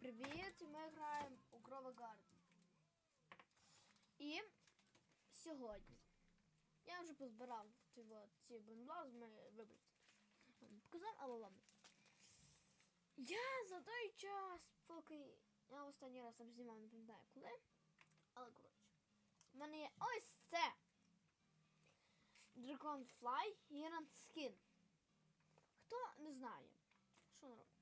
Привіт! Ми граємо у Grove Garden. І сьогодні я вже позбирав ці, от, ці бенблазми, не Показав, але ладно. Я за той час, поки я останній раз там знімав, не пам'ятаю коли. Але коротше. У мене є ось це. Dragonfly Iron Skin. Хто не знає, що він робить?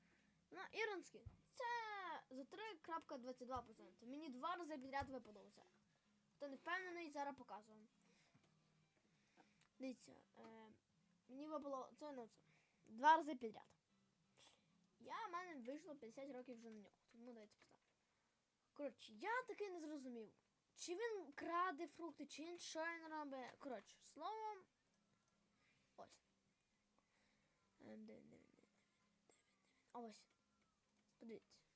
Ну, Iron Skin. Це за 3.22%. Мені два рази підряд випадало це. Хто не впевнений, зараз показую. Дивіться, е, мені випало це ну це. Два рази підряд. Я в мене вийшло 50 років вже на нього. Тому дайте поставити. Коротше, я таки не зрозумів. Чи він краде фрукти, чи він що він робить. Коротше, словом. Ось. Е, де. Ось. Подивіться.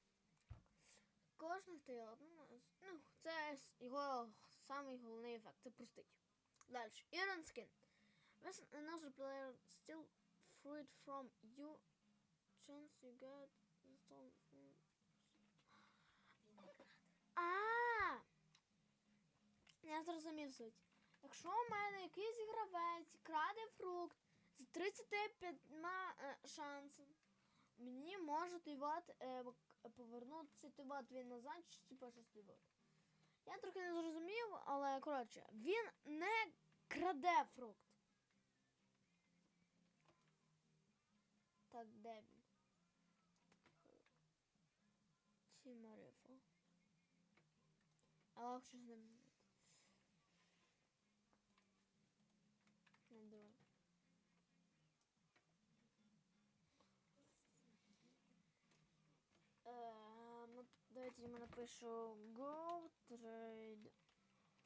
Кожен є Ну, це його самий головний ефект. Це простить. Далі. Iron Skin. When another player steal fruit from you, chance you get fruit. А! Я зрозумів суть. Якщо у мене якийсь гравець краде фрукт з 35 е, шансом, мені можуть і от, е, повернутися ти він назад, чи типу щось ти. Я трохи не зрозумів, але коротше, він не краде фрукт. Так, де він? Тімарифо. А легше з ним. Не давайте я напишу go trade.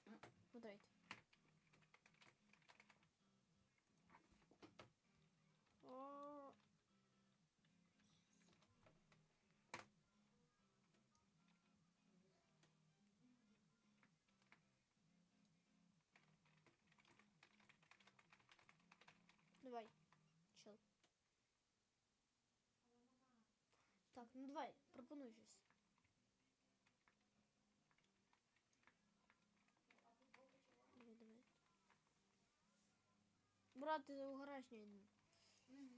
Ну, давайте. Давай, чел. Так, ну давай, пропонуй щось. Брат, ти угораєш ні.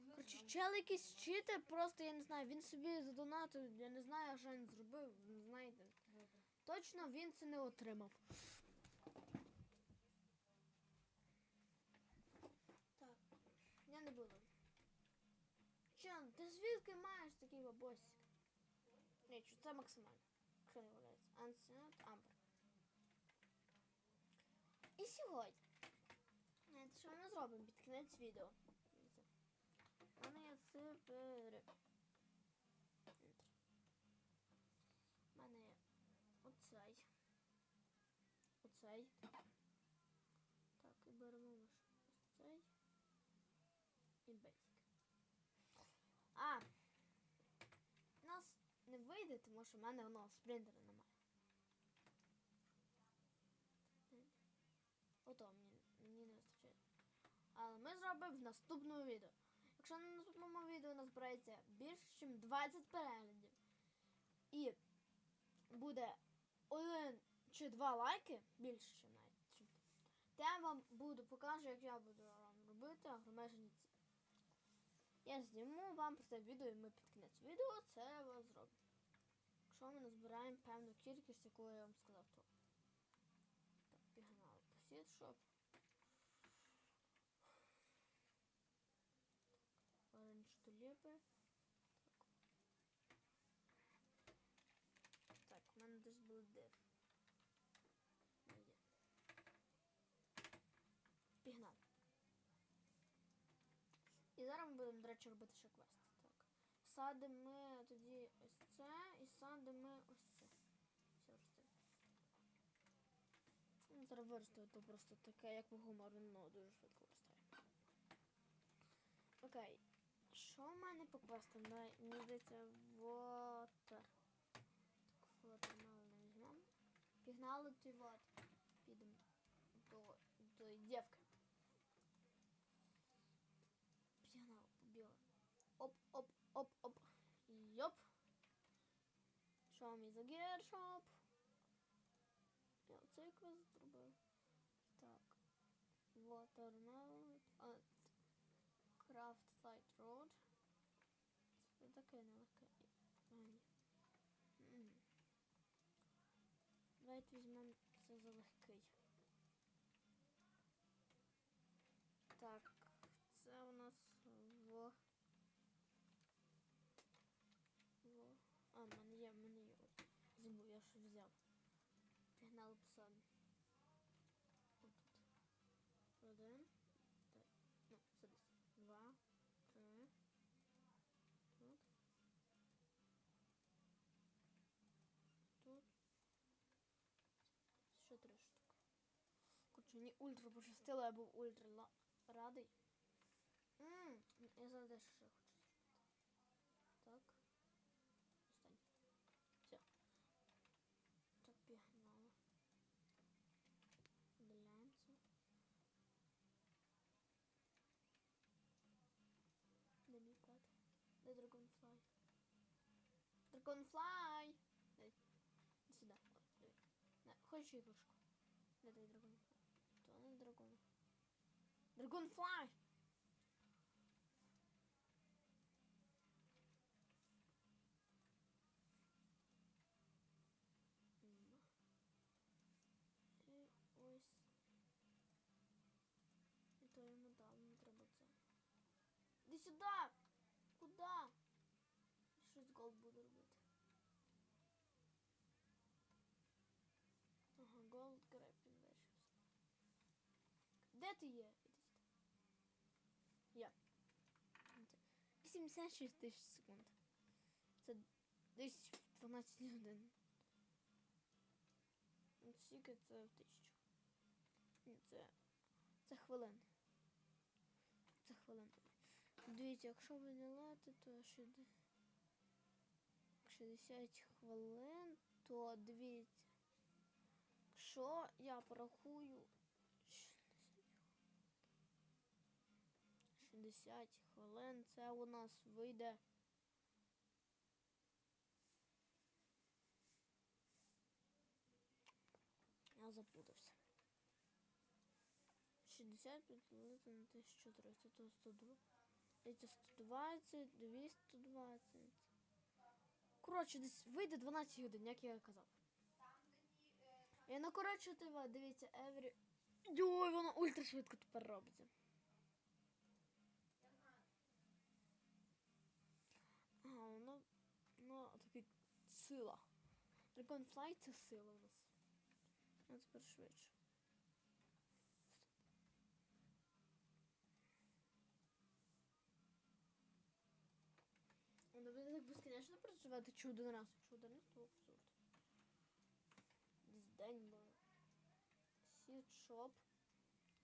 Короче, чел якийсь читер, просто я не знаю, він собі задонатив, я не знаю, що він зробив, не знаєте. Точно він це не отримав. Так, я не буду. Чан, ти звідки маєш такий бабосик? Ні, це максимально. Якщо не валяється. Ансенат Амбер. І сьогодні. Що ми зробимо під кінець відео? У мене є. Ентер. У мене є оцей. Оцей. Так, і беремо ось цей. І бейсик. А! У нас не вийде, тому що в мене воно спринтера немає. Ото мені, мені не вистачає. Але ми зробимо в наступному відео. Якщо на наступному відео назбирається більше, ніж 20 переглядів. І буде один чи два лайки, більше навіть. То я вам буду покажу, як я буду вам робити агромежені ці. Я зніму вам про це відео і ми під кінець відео це вас зробимо. Якщо ми назбираємо певну кількість, яку я вам сказав, то. Так, пігнали посід, щоб. Оранж. Так. У мене десь був див. Пігнали. І зараз ми будемо, до речі, робити ще квест. Так. Садимо ми тоді ось це і садимо ми ось це. Все росте. Ну, Зараз виросту, то просто таке, як гумор, воно дуже швидко виростає. Окей. Що в мене по квестам? Давай, мені здається, вот. Так, фотомали не візьмемо. Пігнали ти вот. Підемо до, до дівки. Пігнали, побігли. Оп, оп, оп, оп. Йоп. Там і Загершоп. Я оцей квест зробив. Так. Watermelon. Це таке нелегке. А, ні. М. Давайте візьмемо це за легкий. Так, це у нас в. в... А, в мене є, в мене є. От. Забув, я щось взяв. Пігнали по собі. Отут. Один. мені ультра пощастило, я був ультра ла- радий. Ммм, я зараз дещо ще хочу зробити. Так. Остань. Все. Так, пігнали. Удаляємося. Де мій пет? Де Dragonfly? Dragonfly! Дай. Іди сюди. О, диви. На, хочеш іграшку? Де той Dragonfly? То не дракон. Dragonfly! М. І ось. І то йому дав, не треба це. Іди сюди! Куда? Щось голд буду робити. Ага, голд вирішився. Де ти є? Я. 86 тисяч секунд. Це десь 12 годин. Скільки це в тисячу? Ні, це. Це хвилин. Це хвилин. Дивіться, якщо ви не лети, то шіде- 60 хвилин, то дивіться. Якщо я порахую 60 хвилин, це у нас вийде. Я запутався. 60 поділити на 1300, то 102. Це 120, 220. Коротше, десь вийде 12 годин, як я казав. І ну, коротше, тебе, дивіться, Еврі. Йой, воно ультра швидко тепер робиться. Ага, воно. Ну, такий сила. Dragonfly це сила у нас. А тепер швидше. Ну, ви так безконечно працювати чи один раз, якщо один раз, то абсурд. Десь день буде. Сітшоп.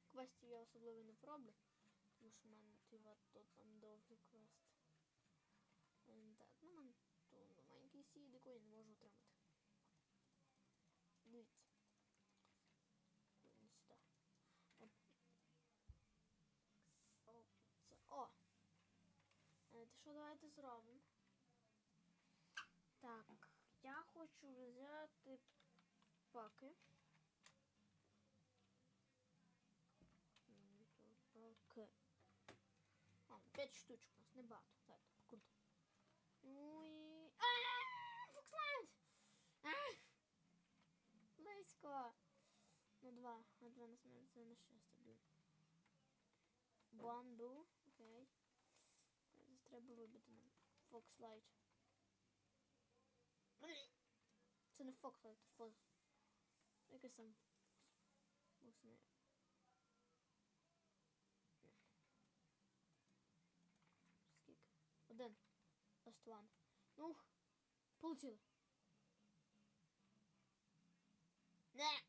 Квестів я особливо не пороблю, тому що в мене тива, то там довгий квест. Ем, Так, ну в мене то який я не можу отримати. Дивіться. Не сюди. От. О, це. О! Е, що давайте зробимо? Так, я хочу взяти паки. Паки. А, 5 штучок у нас, небагато. Так, круто. Ну і. Ааа! Фокслайд! Ааа! Близько. На два. На два на смерть. На щастя, блін. Бамбу. Окей. Зараз треба вибити нам Фокслайт. Це не Фокслайт, це Фокс. Якийсь там. Знає. Ні. Скільки? Один. Last one. Ну, полетіли. Не!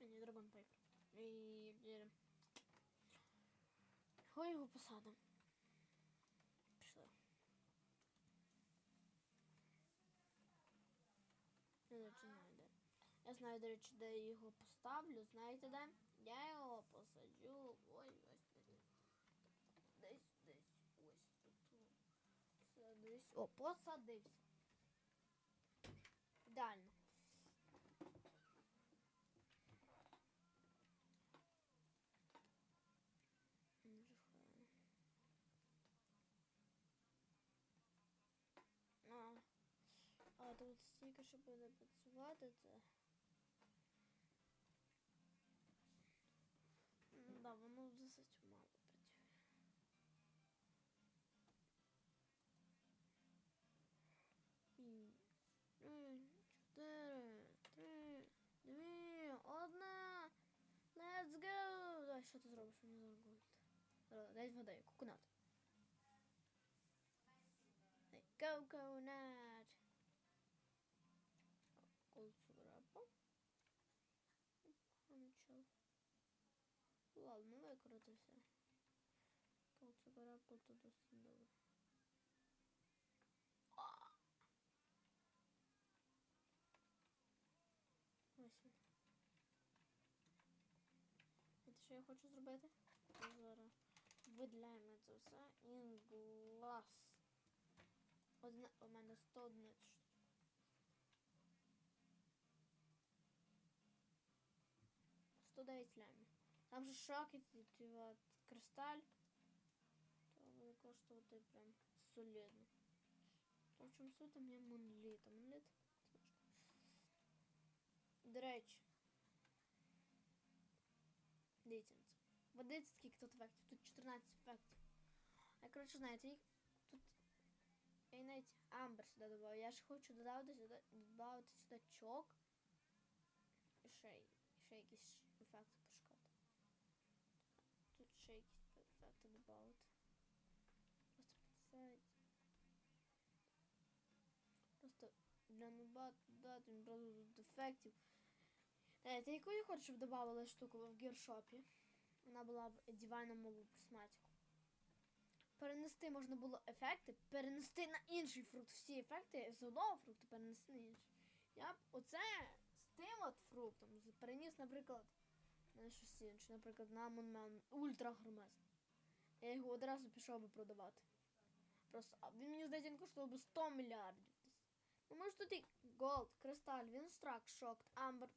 Мені драгон пайпер. І. Ой, його посадимо. Пішли. Я, до знаю, де. Я знаю, до речі, де я його поставлю. Знаєте де? Я його посаджу. Ой, ось десь. Десь, десь, ось тут. Це десь. О, посадився. Ідеально. Дуже файно. А, а тут стільки, що буде працювати, це. Ну да, воно досить мало працює. Три, чотири, три, дві, одна. Let's go! Давай, що ти зробиш мені за? Зараз, Дай вгадаю, кукунат. Дай, Коуконат. Кольцо Ладно, викрутився. Кольцо грабо то досить добре. А! Ось він. Знаєте, що я хочу зробити? Зараз виділяємо це все. Інглас. Одна, у мене 101 штук. Сто дев'ять лямів. Там же шоки, от, кристаль. То буде коштувати прям солідно. То в чому суть там є моноліт. А моноліт трошки. До речі. Дивіться на це. Ви дивіться, скільки тут ефектів. Тут 14 ефектів. Я, коротше, знаєте, їх тут. Я і навіть амбер сюди додав. Я ж хочу додати сюди, додати сюди чок. І ще, й- ще якісь ефекти пошукати. Тут ще якісь ефекти додати. Просто писать. Просто для нуба додати одразу тут ефектів. Знаєте, яку я хочу, щоб додавали штуку в гіршопі? Вона була б дівайна мову присматику. Перенести можна було ефекти, перенести на інший фрукт. Всі ефекти з одного фрукту перенести на інший. Я б оце з тим от фруктом переніс, наприклад, на щось інше, наприклад, на Монмен ультра громезний. Я його одразу пішов би продавати. Просто він мені здається, він коштував би 100 мільярдів. десь. Ну, може тут і Gold, Кристаль, Вінстрак, Шокт, Амбер,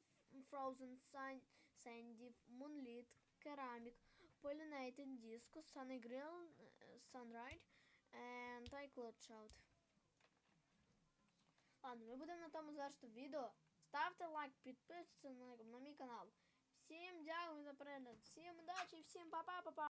Frozen, Sun, Sandy, Moonlit, Керамік, Pollinated Disco, Sunny Grill, е, Sunride and I Cloud Shout. Ладно, ми будемо на тому завершити відео. Ставте лайк, підписуйтесь на, на мій канал. Всім дякую за перегляд, всім удачі, всім па-па-па-па!